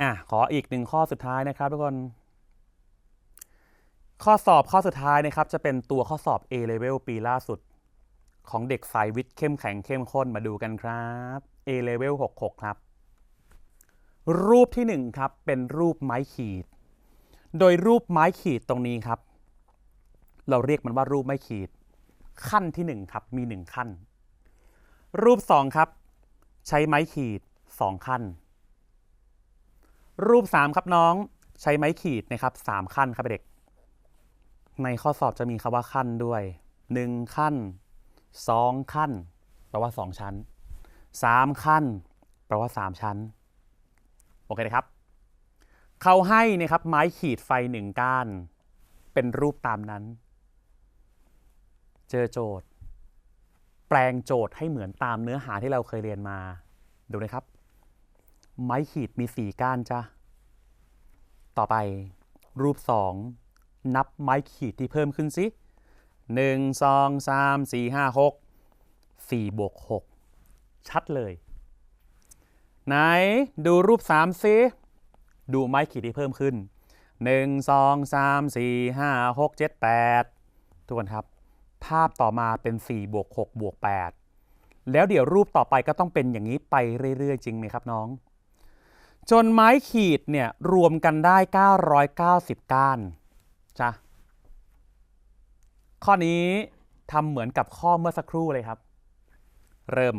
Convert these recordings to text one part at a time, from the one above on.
อะขออีกหนึ่งข้อสุดท้ายนะครับทุกคน ข้อสอบข้อสุดท้ายนะครับ จะเป็นตัวข้อสอบ A level ปีล่าสุด ของเด็กสายวิทย์เข้มแข็งเข้มข้นมาดูกันครับ A level 66 ครับ รูปที่หนึ่งครับ เป็นรูปไม้ขีด โดยรูปไม้ขีดตรงนี้ครับ เราเรียกมันว่ารูปไม้ขีด ขั้นที่หนึ่งครับ มีหนึ่งขั้น รูปสองครับ ใช้ไม้ขีดสองขั้น รูปสามครับน้องใช้ไม้ขีดนะครับสามขั้นครับเด็ก ในข้อสอบจะมีคำว่าขั้นด้วยหนึ่งขั้นสองขั้น แปลว่าสองชั้นสามขั้น แปลว่าสามชั้น โอเคนะครับ เขาให้นะครับไม้ขีดไฟหนึ่งก้าน เป็นรูปตามนั้น เจอโจทย์ แปลงโจทย์ให้เหมือนตามเนื้อหาที่เราเคยเรียนมา ดูนะครับ ไม้ขีดมีสี่ก้านจ้ะ ต่อไปรูปสองนับไม้ขีดที่เพิ่มขึ้นสิหนึ่งสองสามสี่ห้าหกสี่บวกหกชัดเลย ไหนดูรูปสามสิดูไม้ขีดที่เพิ่มขึ้นหนึ่งสองสามสี่ห้าหกเจ็ดแปดทุกคนครับ ภาพต่อมาเป็น 4 บวก 6 บวก 8 แล้วเดี๋ยวรูปต่อไปก็ต้องเป็นอย่างนี้ไปเรื่อย ๆ จริงไหมครับน้อง จนไม้ขีดเนี่ยรวมกันได้ 990 ก้านจ้ะข้อนี้ทำเหมือนกับข้อเมื่อสักครู่เลยครับ เริ่ม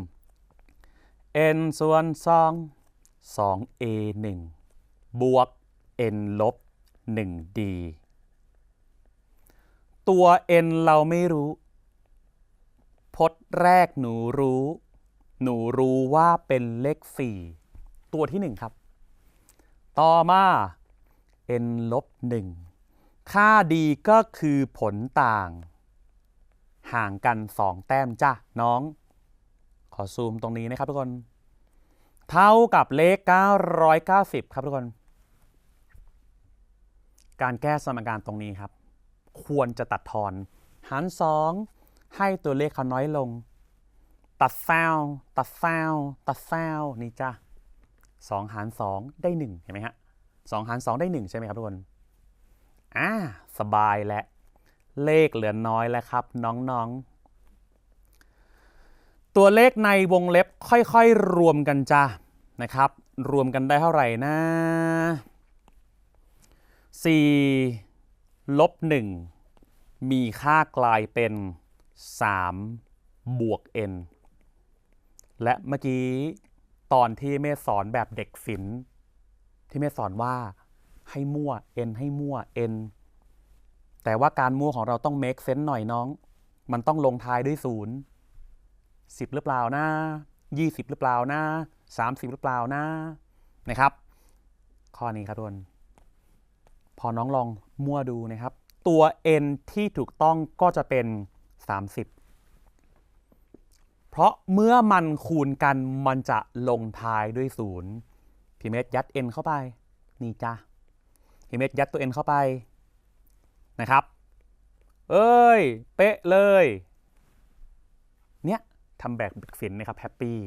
n ส่วน2 2a 1บวก n ลบ 1d ตัว n เราไม่รู้ พจน์แรกหนูรู้ หนูรู้ว่าเป็นเลข 4 ตัวที่ 1 ครับ ต่อมา n ลบ1ค่าดีก็คือผลต่าง ห่างกัน 2 แต้มจ้ะน้อง ขอซูมตรงนี้นะครับทุกคน เท่ากับเลข 990 ครับทุกคน การแก้สมการตรงนี้ครับ ควรจะตัดทอน หาร 2 ให้ตัวเลขเขาน้อยลง ตัดแซวตัดแซวตัดแซวนี่จ้ะ 2 หาร 2 ได้ 1 เห็นไหมฮะ2หาร 2 ได้ 1 ใช่ไหมครับทุกคน อ่า สบายและ เลขเหลือน้อยแล้วครับ น้องๆ ตัวเลขในวงเล็บค่อยๆ รวมกันจ้ะนะครับ รวมกันได้เท่าไหร่นะ 4 ลบ 1 มีค่ากลายเป็น 3 บวก n และเมื่อกี้ ตอนที่เมสอนแบบเด็กศิลป์ที่เมสอนว่าให้มั่ว n ให้มั่ว n แต่ว่าการมั่วของเราต้อง make sense หน่อยน้อง มันต้องลงท้ายด้วยศูนย์สิบหรือเปล่านะยี่สิบหรือเปล่านะสามสิบหรือเปล่านะนะครับ ข้อนี้ครับทุกคนพอน้องลองมั่วดูนะครับ ตัว n ที่ถูกต้องก็จะเป็น 30 ราะเมื่อมันคูณกันมันจะลงท้ายด้วยศูนย์พีเมธยัด n เข้าไป นี่จ้ะพีเมธยัดตัว n เข้าไปนะครับ เอ้ย เป๊ะเลย เนี่ยทำแบบศิลป์นะครับแฮปปี้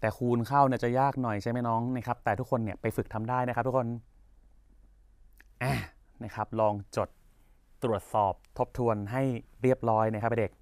แต่คูณเข้าเนี่ยจะยากหน่อยใช่ไหมน้องนะครับ แต่ทุกคนเนี่ยไปฝึกทำได้นะครับ ทุกคนอะนะครับ ลองจดตรวจสอบทบทวนให้เรียบร้อยนะครับเด็ก